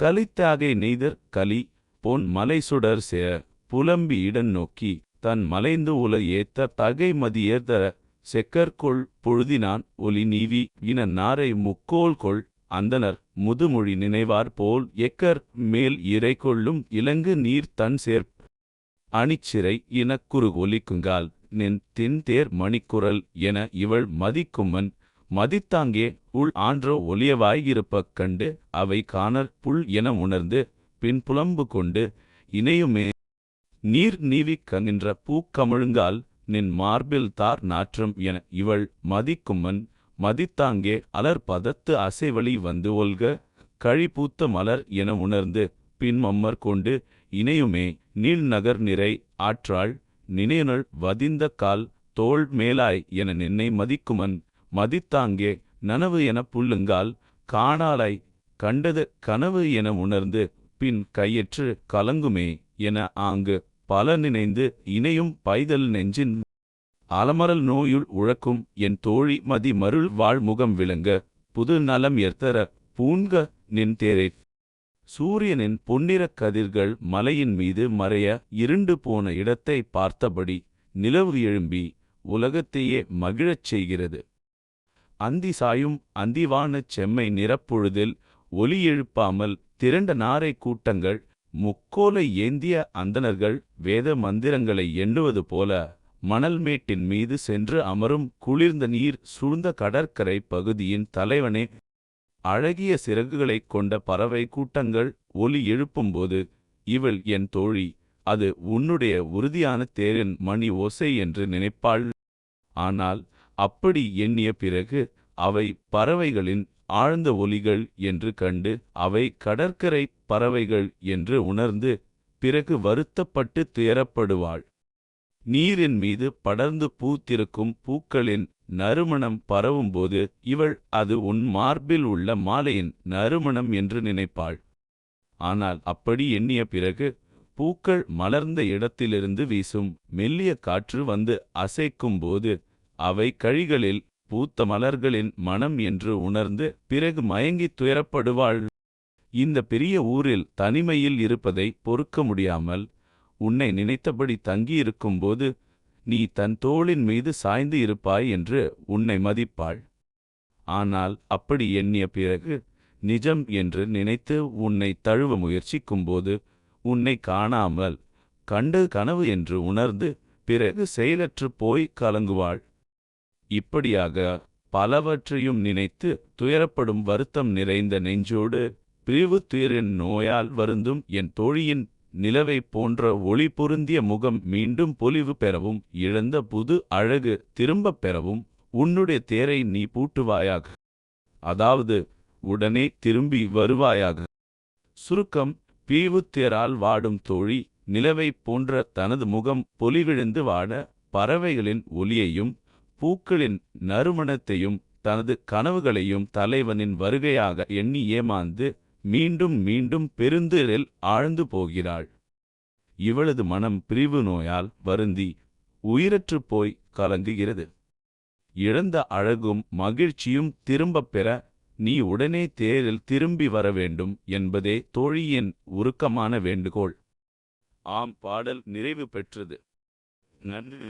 கலித்தாகை neither கலி பொன் மலை சுடர் சேர புலம்பி இடன் நோக்கி தன் மலைந்து உல ஏத்த தகை மதியேர்தர செக்கற்கொள் பொழுதினான் ஒலி நீவி இன நாரை முக்கோல் கொள் அந்தனர் முதுமொழி நினைவார் போல் எக்கர் மேல் இறை கொள்ளும் இலங்கு நீர் தன் சேர்ப் அணிச்சிறை இனக்குறு ஒலிக்குங்கால் நின் தின்தேர் மணிக்குரல் என இவள் மதிக்கும்மன் மதித்தாங்கே உள் ஆன்றோ ஒலியவாயிருப்பக் கண்டு அவை காணற் புல் என உணர்ந்து பின் புலம்பு கொண்டு இணையுமே. நீர் நீவிக் கங்கின்ற பூக்கமழுங்கால் நின் மார்பில் தார் நாற்றம் என இவள் மதிக்கும்மன் மதித்தாங்கே அலர் பதத்து அசைவழி வந்து ஒல்க கழிபூத்த மலர் என உணர்ந்து பின் மம்மர் கொண்டு இணையுமே. நீள்நகர் நிறை ஆற்றாள் நினைநள் வதிந்த கால் தோள் மேலாய் என நின்னை மதிக்குமன். மதித்தாங்கே நனவு எனப் புல்லுங்கால் காணாலை கண்டது கனவு என உணர்ந்து பின் கையற்று கலங்குமே என ஆங்கு பல நினைந்து இணையும் பைதல் நெஞ்சின் அலமரல் நோயுள் உழக்கும் என் தோழி மதி மருள் வாழ்முகம் விளங்க புது நலம் எர்த்தர பூண்க நின் தேரைத் சூரியனின் பொன்னிறக் கதிர்கள் மலையின் மீது மறைய இருண்டு போன இடத்தை பார்த்தபடி நிலவு எழும்பி உலகத்தையே மகிழச் செய்கிறது. அந்தி சாயும் அந்திவானச் செம்மை நிறப்பொழுதில் ஒலி எழுப்பாமல் திரண்ட நாரை கூட்டங்கள் முக்கோலை ஏந்திய அந்தணர்கள் வேத மந்திரங்களை எண்ணுவது போல மணல் மேட்டின் மீது சென்று அமரும் குளிர்ந்த நீர் சூழ்ந்த கடற்கரை பகுதியின் தலைவனே. அழகிய சிறகுகளைக் கொண்ட பறவை கூட்டங்கள் ஒலி எழுப்பும்போது இவள் என் தோழி அது உன்னுடைய உறுதியான தேரின் மணி ஓசை என்று நினைப்பாள். ஆனால் அப்படி எண்ணிய பிறகு அவை பறவைகளின் ஆழ்ந்த ஒலிகள் என்று கண்டு அவை கடற்கரை பறவைகள் என்று உணர்ந்து பிறகு வருத்தப்பட்டு துயரப்படுவாள். நீரின் மீது படர்ந்து பூத்திருக்கும் பூக்களின் நறுமணம் பரவும்போது இவள் அது உன் மார்பில் உள்ள மாலையின் நறுமணம் என்று நினைப்பாள். ஆனால் அப்படி எண்ணிய பிறகு பூக்கள் மலர்ந்த இடத்திலிருந்து வீசும் மெல்லிய காற்று வந்து அசைக்கும்போது அவை கழிகளில் பூத்த மலர்களின் மனம் என்று உணர்ந்து பிறகு மயங்கித் துயரப்படுவாள். இந்த பெரிய ஊரில் தனிமையில் இருப்பதை பொறுக்க முடியாமல் உன்னை நினைத்தபடி தங்கியிருக்கும்போது நீ தன் தோளின் மீது சாய்ந்து இருப்பாய் என்று உன்னை மதிப்பாள். ஆனால் அப்படி எண்ணிய பிறகு நிஜம் என்று நினைத்து உன்னை தழுவ முயற்சிக்கும்போது உன்னை காணாமல் கண்டு கனவு என்று உணர்ந்து பிறகு செயலற்றுப் போய் கலங்குவாள். இப்படியாக பலவற்றையும் நினைத்து துயரப்படும் வருத்தம் நிறைந்த நெஞ்சோடு பிரிவு துயரின் நோயால் வருந்தும் என் தோழியின் நிலவை போன்ற ஒளி பொருந்திய முகம் மீண்டும் பொலிவு பெறவும் இழந்த புது அழகு திரும்பப் பெறவும் உன்னுடைய தேரை நீ பூட்டுவாயாக. அதாவது உடனே திரும்பி வருவாயாக. சுருக்கம் பீவுத்தேரால் வாடும் தோழி நிலவை போன்ற தனது முகம் பொலிவிழந்து வாட பறவைகளின் ஒலியையும் பூக்களின் நறுமணத்தையும் தனது கனவுகளையும் தலைவனின் வருகையாக எண்ணி ஏமாந்து மீண்டும் மீண்டும் பெருந்தரில் ஆழ்ந்து போகிறாள். இவளது மனம் பிரிவு நோயால் வருந்தி உயிரற்றுப் போய் கலங்குகிறது. இழந்த அழகும் மகிழ்ச்சியும் திரும்பப் பெற நீ உடனே தேரில் திரும்பி வர வேண்டும் என்பதே தோழியின் உருக்கமான வேண்டுகோள். ஆம் பாடல் நிறைவு பெற்றது. நன்றி.